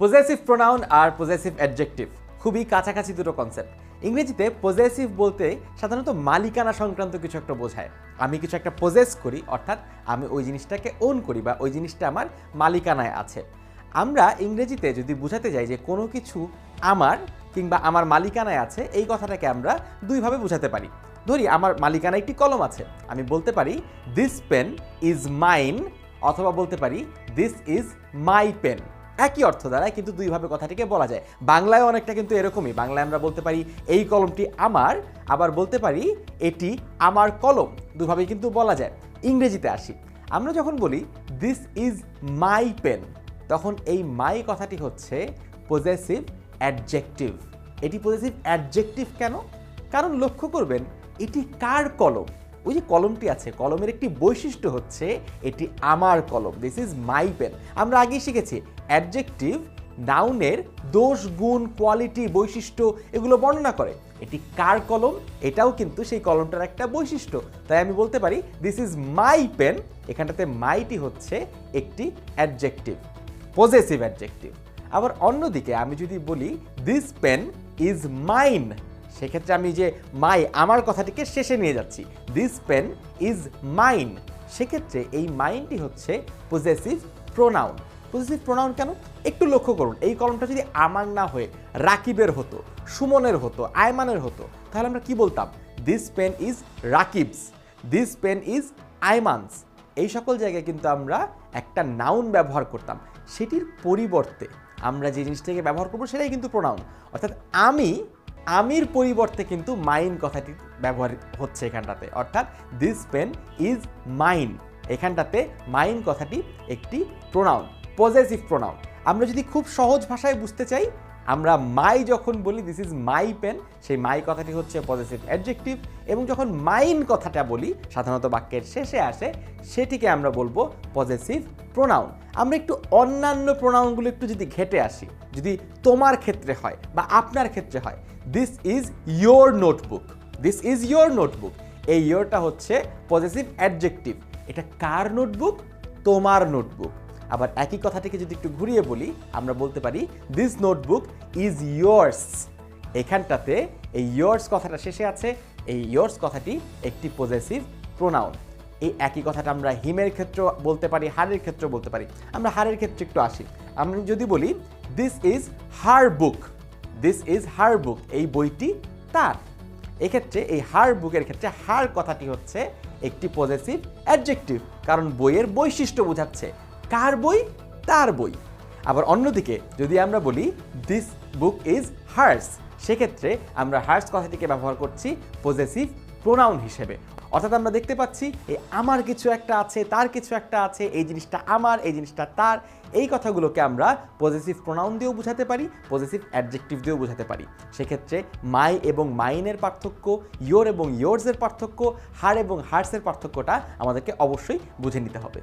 Possessive pronoun আর possessive adjective খুবই কাছাকাছি দুটো কনসেপ্ট ইংরেজিতে পজেসিভ বলতে সাধারণত মালিকানা সংক্রান্ত কিছু একটা বোঝায়। আমি কিছু একটা পজেস করি, অর্থাৎ আমি ওই জিনিসটাকে ওন করি বা ওই জিনিসটা আমার মালিকানায় আছে। আমরা ইংরেজিতে যদি বোঝাতে যাই যে কোনো কিছু আমার কিংবা আমার মালিকানায় আছে, এই কথাটাকে আমরা দুইভাবে বোঝাতে পারি। ধরি, আমার মালিকানায় একটি কলম আছে। আমি বলতে পারি দিস পেন ইজ মাইন অথবা বলতে পারি দিস ইজ মাই পেন একই অর্থ দ্বারা কিন্তু দুইভাবে কথাটিকে বলা যায়। বাংলায় অনেকটা কিন্তু এরকমই। বাংলায় আমরা বলতে পারি, এই কলমটি আমার, আবার বলতে পারি, এটি আমার কলম। দুভাবেই কিন্তু বলা যায়। ইংরেজিতে আসি। আমরা যখন বলি দিস ইজ মাই পেন তখন এই মাই কথাটি হচ্ছে পজেসিভ অ্যাডজেক্টিভ এটি পজেসিভ অ্যাডজেক্টিভ কেন? কারণ লক্ষ্য করবেন, এটি কার কলম? ওই যে কলমটি আছে, কলমের একটি বৈশিষ্ট্য হচ্ছে এটি আমার কলম দিস ইজ মাই পেন আমরা আগেই শিখেছি অ্যাডজেক্টিভ নাউনের দোষ, গুণ কোয়ালিটি বৈশিষ্ট্য এগুলো বর্ণনা করে। এটি কার কলম? এটাও কিন্তু সেই কলমটার একটা বৈশিষ্ট্য। তাই আমি বলতে পারি দিস ইজ মাই পেন এখানটাতে মাইটি হচ্ছে একটি অ্যাডজেক্টিভ পজেসিভ অ্যাডজেক্টিভ আবার অন্যদিকে আমি যদি বলি দিস পেন ইজ মাইন সেক্ষেত্রে আমি যে মাই আমার কথাটিকে শেষে নিয়ে যাচ্ছি। দিস পেন ইজ মাইন সেক্ষেত্রে এই মাইনটি হচ্ছে পজেসিভ প্রোনাউন পজেসিভ প্রোনাউন কেন? একটু লক্ষ্য করুন, এই কলমটা যদি আমার না হয়ে রাকিবের হতো, সুমনের হতো, আয়মানের হতো, তাহলে আমরা কি বলতাম? This pen is Rakib's. This pen is Aiman's এই সকল জায়গায় কিন্তু আমরা একটা নাউন ব্যবহার করতাম। সেটির পরিবর্তে আমরা যে জিনিসটাকে ব্যবহার করব সেটাই কিন্তু প্রোনাউন অর্থাৎ আমি আমির পরিবর্তে কিন্তু মাইন কথাটি ব্যবহার হচ্ছে এখানটাতে। অর্থাৎ দিস পেন ইজ মাইন এখানটাতে মাইন কথাটি একটি প্রোনাউন পজেসিভ প্রোনাউন আমরা যদি খুব সহজ ভাষায় বুঝতে চাই আমরা মাই যখন বলি দিস ইজ মাই পেন সেই মাই কথাটি হচ্ছে পজিটিভ অ্যাডজেক্টিভ এবং যখন মাইন কথাটা বলি, সাধারণত বাক্যের শেষে আসে, সেটিকে আমরা বলব পজেসিভ প্রোনাউন আমরা একটু অন্যান্য প্রোনাউনগুলো একটু যদি ঘেটে আসি, যদি তোমার ক্ষেত্রে হয় বা আপনার ক্ষেত্রে হয় this is your notebook this is your notebook এই ইয়োরটা হচ্ছে পজিটিভ অ্যাডজেক্টিভ এটা কার নোটবুক তোমার নোটবুক আবার একই কথাটিকে যদি একটু ঘুরিয়ে বলি, আমরা বলতে পারি দিস নোটবুক ইজ ইয়ার্স এখানটাতে এই ইয়ার্স কথাটা শেষে আছে, এই ইয়ার্স কথাটি একটি পজেসিভ প্রোনাউন এই একই কথাটা আমরা হিমের ক্ষেত্রে বলতে পারি হারের ক্ষেত্রে বলতে পারি। আমরা হারের ক্ষেত্রে একটু আসি। আমরা যদি বলি this is her book this is her book এই বইটি তার। এক্ষেত্রে এই হার বুকের ক্ষেত্রে হার কথাটি হচ্ছে একটি পজেসিভ অ্যাডজেক্টিভ কারণ বইয়ের বৈশিষ্ট্য বোঝাচ্ছে। কার বই? তার বই। আবার অন্যদিকে, যদি আমরা বলি দিস বুক ইজ হার্স সেক্ষেত্রে আমরা হার্স কথাটিকে ব্যবহার করছি পজেসিভ প্রোনাউন হিসেবে। অর্থাৎ আমরা দেখতে পাচ্ছি, এই আমার কিছু একটা আছে, তার কিছু একটা আছে, এই জিনিসটা আমার, এই জিনিসটা তার, এই কথাগুলোকে আমরা পজিটিভ প্রোনাউন দিয়েও বোঝাতে পারি পজিটিভ অ্যাডজেক্টিভ দিয়েও বোঝাতে পারি। সেক্ষেত্রে মাই এবং মাইনের পার্থক্য ইয়োর এবং ইয়োর্সের পার্থক্য হার এবং হার্সের পার্থক্যটা আমাদেরকে অবশ্যই বুঝে নিতে হবে।